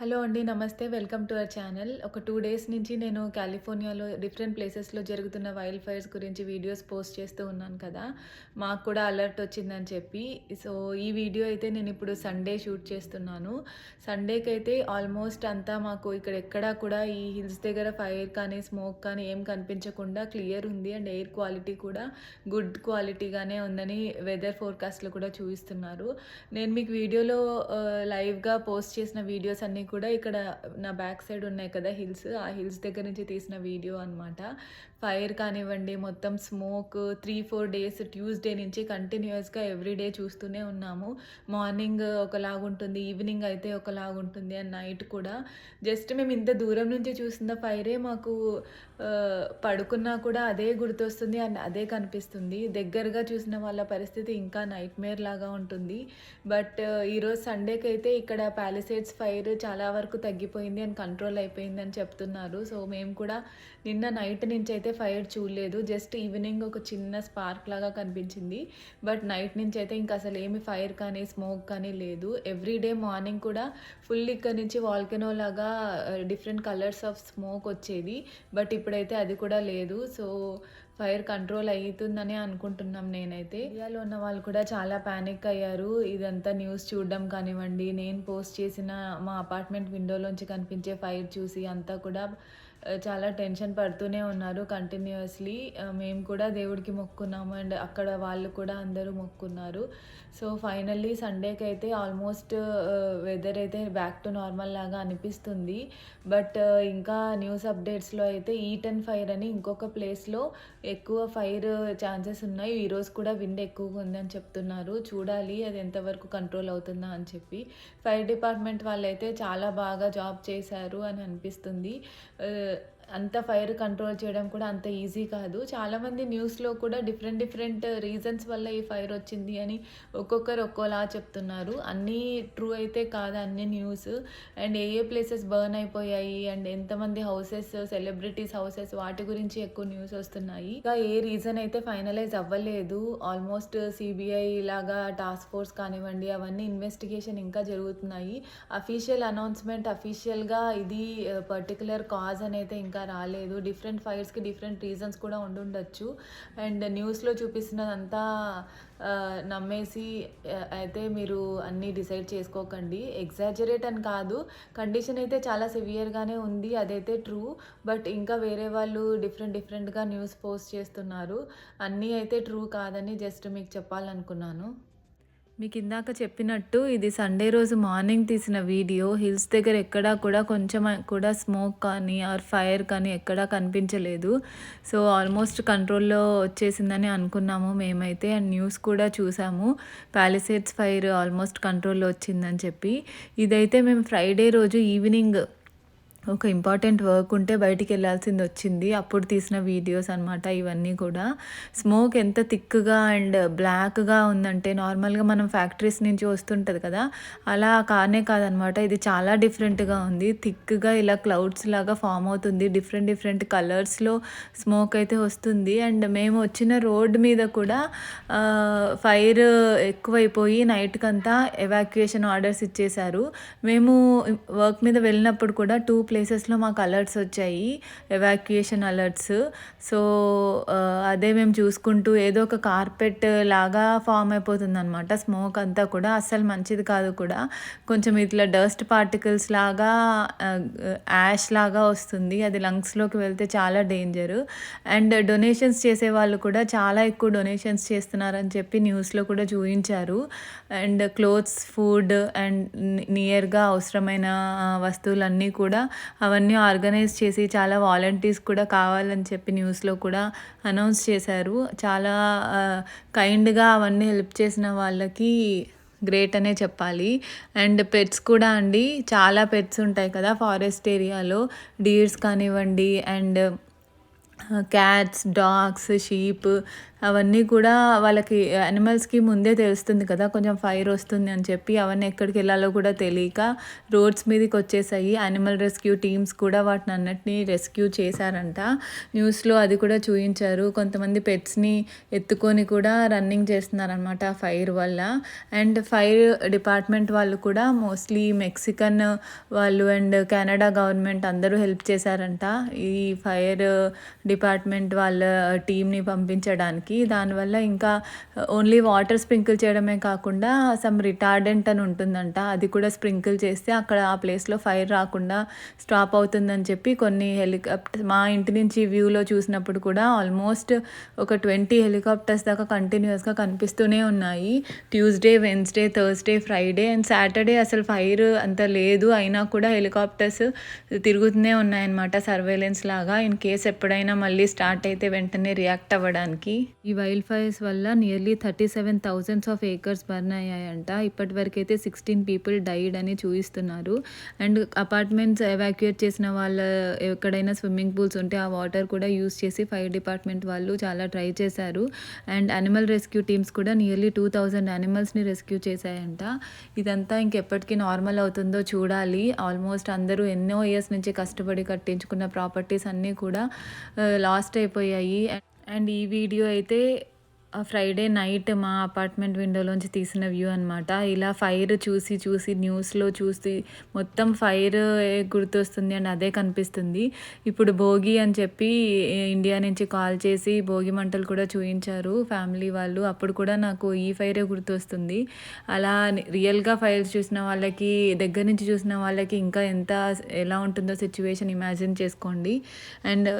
Hello అండి నమస్తే. Welcome to our channel. ఒక టూ డేస్ నుంచి నేను కాలిఫోర్నియాలో డిఫరెంట్ ప్లేసెస్లో జరుగుతున్న వైల్డ్ ఫైర్స్ గురించి వీడియోస్ పోస్ట్ చేస్తూ ఉన్నాను కదా. మాకు కూడా అలర్ట్ వచ్చిందని చెప్పి. సో ఈ వీడియో అయితే నేను ఇప్పుడు సండే షూట్ చేస్తున్నాను. సండేకి అయితే ఆల్మోస్ట్ అంతా మాకు ఇక్కడ ఎక్కడా కూడా ఈ హిల్స్ దగ్గర ఫైర్ కానీ స్మోక్ కానీ ఏం కనిపించకుండా క్లియర్ ఉంది. అండ్ ఎయిర్ క్వాలిటీ కూడా గుడ్ క్వాలిటీగానే ఉందని వెదర్ ఫోర్కాస్ట్లో కూడా చూపిస్తున్నారు. నేను మీకు వీడియోలో లైవ్గా పోస్ట్ చేసిన వీడియోస్ అన్నీ కూడా ఇక్కడ నా బ్యాక్ సైడ్ ఉన్నాయి కదా హిల్స్. ఆ హిల్స్ దగ్గర నుంచి తీసిన వీడియో అన్నమాట. ఫైర్ కానివ్వండి మొత్తం smoke three four days Tuesday నుంచి కంటిన్యూస్గా ఎవ్రీడే చూస్తూనే ఉన్నాము. మార్నింగ్ ఒకలాగుంటుంది ఈవినింగ్ అయితే ఒకలాగుంటుంది అండ్ నైట్ కూడా. జస్ట్ మేము ఇంత దూరం నుంచి చూసిన ఫైరే మాకు పడుకున్నా కూడా అదే గుర్తొస్తుంది అండ్ అదే కనిపిస్తుంది. దగ్గరగా చూసిన వాళ్ళ పరిస్థితి ఇంకా నైట్ మేర్ లాగా ఉంటుంది. బట్ ఈరోజు సండేకి అయితే ఇక్కడ ప్యాలిసేడ్స్ ఫైర్ చాలా చాలా వరకు తగ్గిపోయింది అండ్ కంట్రోల్ అయిపోయింది అని చెప్తున్నారు. సో మేము కూడా నిన్న నైట్ నుంచి అయితే ఫైర్ చూడలేదు. జస్ట్ ఈవినింగ్ ఒక చిన్న స్పార్క్ లాగా కనిపించింది. బట్ నైట్ నుంచి అయితే ఇంకా అసలు ఏమి ఫైర్ కానీ స్మోక్ కానీ లేదు. ఎవ్రీ డే మార్నింగ్ కూడా ఫుల్ ఇక్కడ నుంచి వాల్కెనో లాగా డిఫరెంట్ కలర్స్ ఆఫ్ స్మోక్ వచ్చేది. బట్ ఇప్పుడైతే అది కూడా లేదు. సో ఫైర్ కంట్రోల్ అవుతుందని అనుకుంటున్నాం నేనైతే. ఇండియాలో ఉన్న వాళ్ళు కూడా చాలా ప్యానిక్ అయ్యారు. ఇదంతా న్యూస్ చూడడం కానివ్వండి నేను పోస్ట్ చేసిన మా అపార్ట్మెంట్ విండోలోంచి కనిపించే ఫైర్ చూసి అంతా కూడా చాలా టెన్షన్ పడుతూనే ఉన్నారు కంటిన్యూస్లీ మేము కూడా దేవుడికి మొక్కున్నాము అండ్ అక్కడ వాళ్ళు కూడా అందరూ మొక్కున్నారు. సో ఫైనల్లీ సండేకి అయితే ఆల్మోస్ట్ వెదర్ అయితే బ్యాక్ టు నార్మల్ లాగా అనిపిస్తుంది. బట్ ఇంకా న్యూస్ అప్డేట్స్లో అయితే ఈటన్ ఫైర్ అని ఇంకొక ప్లేస్లో ఎక్కువ ఫైర్ ఛాన్సెస్ ఉన్నాయి. ఈరోజు కూడా విండ్ ఎక్కువగా ఉందని చెప్తున్నారు. చూడాలి అది ఎంతవరకు కంట్రోల్ అవుతుందా అని చెప్పి. ఫైర్ డిపార్ట్మెంట్ వాళ్ళైతే చాలా బాగా జాబ్ చేశారు అని అనిపిస్తుంది. అంత ఫైర్ కంట్రోల్ చేయడం కూడా అంత ఈజీ కాదు. చాలామంది న్యూస్లో కూడా డిఫరెంట్ డిఫరెంట్ రీజన్స్ వల్ల ఈ ఫైర్ వచ్చింది అని ఒక్కొక్కరు ఒక్కోలా చెప్తున్నారు. అన్నీ ట్రూ అయితే కాదు అన్ని న్యూస్. అండ్ ఏ ఏ ప్లేసెస్ బర్న్ అయిపోయాయి అండ్ ఎంతమంది హౌసెస్ సెలబ్రిటీస్ హౌసెస్ వాటి గురించి ఎక్కువ న్యూస్ వస్తున్నాయి. ఇంకా ఏ రీజన్ అయితే ఫైనలైజ్ అవ్వలేదు. ఆల్మోస్ట్ సిబిఐ లాగా టాస్క్ ఫోర్స్ కానివ్వండి అవన్నీ ఇన్వెస్టిగేషన్ ఇంకా జరుగుతున్నాయి. అఫీషియల్ అనౌన్స్మెంట్ అఫీషియల్గా ఇది పర్టికులర్ కాజ్ అని అయితే ఇంకా రాలేదు. డిఫరెంట్ ఫైర్స్కి డిఫరెంట్ రీజన్స్ కూడా ఉండుండొచ్చు. అండ్ న్యూస్లో చూపిస్తున్నదంతా నమ్మేసి అయితే మీరు అన్నీ డిసైడ్ చేసుకోకండి. ఎగ్జాజరేట్ అని కాదు. కండిషన్ అయితే చాలా సివియర్గానే ఉంది. అదైతే ట్రూ బట్ ఇంకా వేరే వాళ్ళు డిఫరెంట్ డిఫరెంట్గా న్యూస్ పోస్ట్ చేస్తున్నారు. అన్నీ అయితే ట్రూ కాదని జస్ట్ మీకు చెప్పాలనుకున్నాను. మీకు ఇందాక చెప్పినట్టు ఇది సండే రోజు మార్నింగ్ తీసిన వీడియో హిల్స్ దగ్గర ఎక్కడా కూడా కొంచెం కూడా స్మోక్ కానీ ఆర్ ఫైర్ కానీ ఎక్కడా కనిపించలేదు. సో ఆల్మోస్ట్ కంట్రోల్లో వచ్చేసిందని అనుకున్నాము మేమైతే. అండ్ న్యూస్ కూడా చూసాము. ప్యాలిసేడ్స్ ఫైర్ ఆల్మోస్ట్ కంట్రోల్లో వచ్చిందని చెప్పి. ఇదైతే మేము ఫ్రైడే రోజు ఈవినింగ్ ఒక ఇంపార్టెంట్ వర్క్ ఉంటే బయటికి వెళ్ళాల్సింది వచ్చింది. అప్పుడు తీసిన వీడియోస్ అనమాట ఇవన్నీ కూడా. స్మోక్ ఎంత థిక్గా అండ్ బ్లాక్గా ఉందంటే నార్మల్గా మనం ఫ్యాక్టరీస్ నుంచి వస్తుంటుంది కదా అలా కానే కాదనమాట ఇది చాలా డిఫరెంట్గా ఉంది. థిక్గా ఇలా క్లౌడ్స్ లాగా ఫామ్ అవుతుంది. డిఫరెంట్ డిఫరెంట్ కలర్స్లో స్మోక్ అయితే వస్తుంది. అండ్ మేము వచ్చిన రోడ్ మీద కూడా ఫైర్ ఎక్కువైపోయి నైట్కంతా ఎవాక్యుయేషన్ ఆర్డర్స్ ఇచ్చేశారు. మేము వర్క్ మీద వెళ్ళినప్పుడు కూడా టూ ప్లేస్ ప్లేసెస్లో మాకు అలర్ట్స్ వచ్చాయి. ఎవాక్యుయేషన్ అలర్ట్స్ సో అదే మేము చూసుకుంటూ ఏదో ఒక కార్పెట్ లాగా ఫామ్ అయిపోతుంది అనమాట స్మోక్ అంతా కూడా అస్సలు మంచిది కాదు కూడా. కొంచెం ఇట్లా డస్ట్ పార్టికల్స్ లాగా uh, యాష్ లాగా వస్తుంది. అది లంగ్స్లోకి వెళ్తే చాలా డేంజర్ అండ్ డొనేషన్స్ చేసే వాళ్ళు కూడా చాలా ఎక్కువ డొనేషన్స్ చేస్తున్నారని చెప్పి న్యూస్లో కూడా చూపించారు. అండ్ క్లోత్స్ ఫుడ్ అండ్ నియర్గా అవసరమైన uh, వస్తువులన్నీ కూడా అవన్నీ ఆర్గనైజ్ చేసి చాలా వాలంటీర్స్ కూడా కావాలని చెప్పి న్యూస్లో కూడా అనౌన్స్ చేశారు. చాలా కైండ్గా అవన్నీ హెల్ప్ చేసిన వాళ్ళకి గ్రేట్ అనే చెప్పాలి. అండ్ పెట్స్ కూడా అండి చాలా పెట్స్ ఉంటాయి కదా ఫారెస్ట్ ఏరియాలో. డీర్స్ కానివ్వండి అండ్ క్యాట్స్ డాగ్స్ షీప్ అవన్నీ కూడా వాళ్ళకి యానిమల్స్‌కి ముందే తెలుస్తుంది కదా! కొంచెం ఫైర్ వస్తుంది అని చెప్పి అవన్నీ ఎక్కడికెళ్ళాలో కూడా తెలియక రోడ్స్ మీదకి వచ్చేసాయి యానిమల్ రెస్క్యూ టీమ్స్ కూడా వాటిని అన్నిటినీ రెస్క్యూ చేశారంట. న్యూస్‌లో అది కూడా చూయించారు. కొంతమంది పెట్స్‌ని ఎత్తుకొని కూడా రన్నింగ్ చేస్తున్నారనమాట ఆ ఫైర్ వల్ల. అండ్ ఫైర్ డిపార్ట్‌మెంట్ వాళ్ళు కూడా మోస్ట్‌లీ మెక్సికన్ వాళ్ళు అండ్ కెనడా గవర్నమెంట్ అందరూ హెల్ప్ చేశారంట. ఈ ఫైర్ డిపార్ట్‌మెంట్ వాళ్ళ టీమ్‌ని పంపించడానికి. దానివల్ల ఇంకా ఓన్లీ వాటర్ స్ప్రింకిల్ చేయడమే కాకుండా సమ్ రిటార్డెంట్ అని ఉంటుందంట. అది కూడా స్ప్రింకిల్ చేస్తే అక్కడ ఆ ప్లేస్‌లో ఫైర్ రాకుండా స్టాప్ అవుతుందని చెప్పి కొన్ని హెలికాప్టర్ మా ఇంటి నుంచి వ్యూలో చూసినప్పుడు కూడా ఆల్మోస్ట్ ఒక 20 హెలికాప్టర్స్ దాకా కంటిన్యూయస్‌గా కనిపిస్తూనే ఉన్నాయి. Tuesday, Wednesday, Thursday, Friday and Saturday అసలు ఫైర్ అంత లేదు. అయినా కూడా హెలికాప్టర్స్ తిరుగుతూనే ఉన్నాయన్నమాట సర్వేలెన్స్ లాగా. ఇన్ కేస్ ఎప్పుడైనా మళ్ళీ స్టార్ట్ అయితే వెంటనే రియాక్ట్ అవ్వడానికి. ఈ వైల్డ్ ఫైర్స్ వల్ల నియర్లీ 37,000 ఆఫ్ ఏకర్స్ బర్న్ అయ్యాయంట. ఇప్పటివరకైతే 16 పీపుల్ డైడ్ అని చూపిస్తున్నారు అండ్ అపార్ట్మెంట్స్ ఎవాక్యుయేట్ చేసిన వాళ్ళ ఎక్కడైనా స్విమ్మింగ్ పూల్స్ ఉంటే ఆ వాటర్ కూడా యూజ్ చేసి ఫైర్ డిపార్ట్మెంట్ వాళ్ళు చాలా ట్రై చేశారు. అండ్ అనిమల్ రెస్క్యూ టీమ్స్ కూడా నియర్లీ 2000 యానిమల్స్‌ని రెస్క్యూ చేశాయంట. ఇదంతా ఇంకెప్పటికీ నార్మల్ అవుతుందో చూడాలి. ఆల్మోస్ట్ అందరూ ఎన్నో ఇయర్స్ నుంచి కష్టపడి కట్టించుకున్న ప్రాపర్టీస్ అన్నీ కూడా uh, లాస్ట్ అయిపోయాయి. అండ్ ఈ వీడియో అయితే ఫ్రైడే నైట్ మా అపార్ట్మెంట్ విండోలోంచి తీసిన వ్యూ అనమాట. ఇలా ఫైర్ చూసి చూసి న్యూస్‌లో చూసి మొత్తం ఫైర్ గుర్తొస్తుంది అండ్ అదే కనిపిస్తుంది. ఇప్పుడు భోగి అని చెప్పి ఇండియా నుంచి కాల్ చేసి భోగి మంటలు కూడా చూయించారు ఫ్యామిలీ వాళ్ళు. అప్పుడు కూడా నాకు ఈ ఫైరే గుర్తొస్తుంది. అలా రియల్‌గా ఫైర్స్ చూసిన వాళ్ళకి, దగ్గర నుంచి చూసిన వాళ్ళకి ఇంకా ఎంత ఎలా ఉంటుందో సిచ్యువేషన్ ఇమాజిన్ చేసుకోండి. అండ్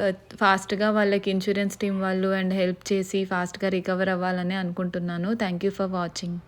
ఫాస్ట్‌గా uh, వాళ్ళకి ఇన్సూరెన్స్ టీం వాళ్ళు అండ్ హెల్ప్ చేసి ఫాస్ట్‌గా రికవర్ అవ్వాలని అనుకుంటున్నాను. Thank you for watching.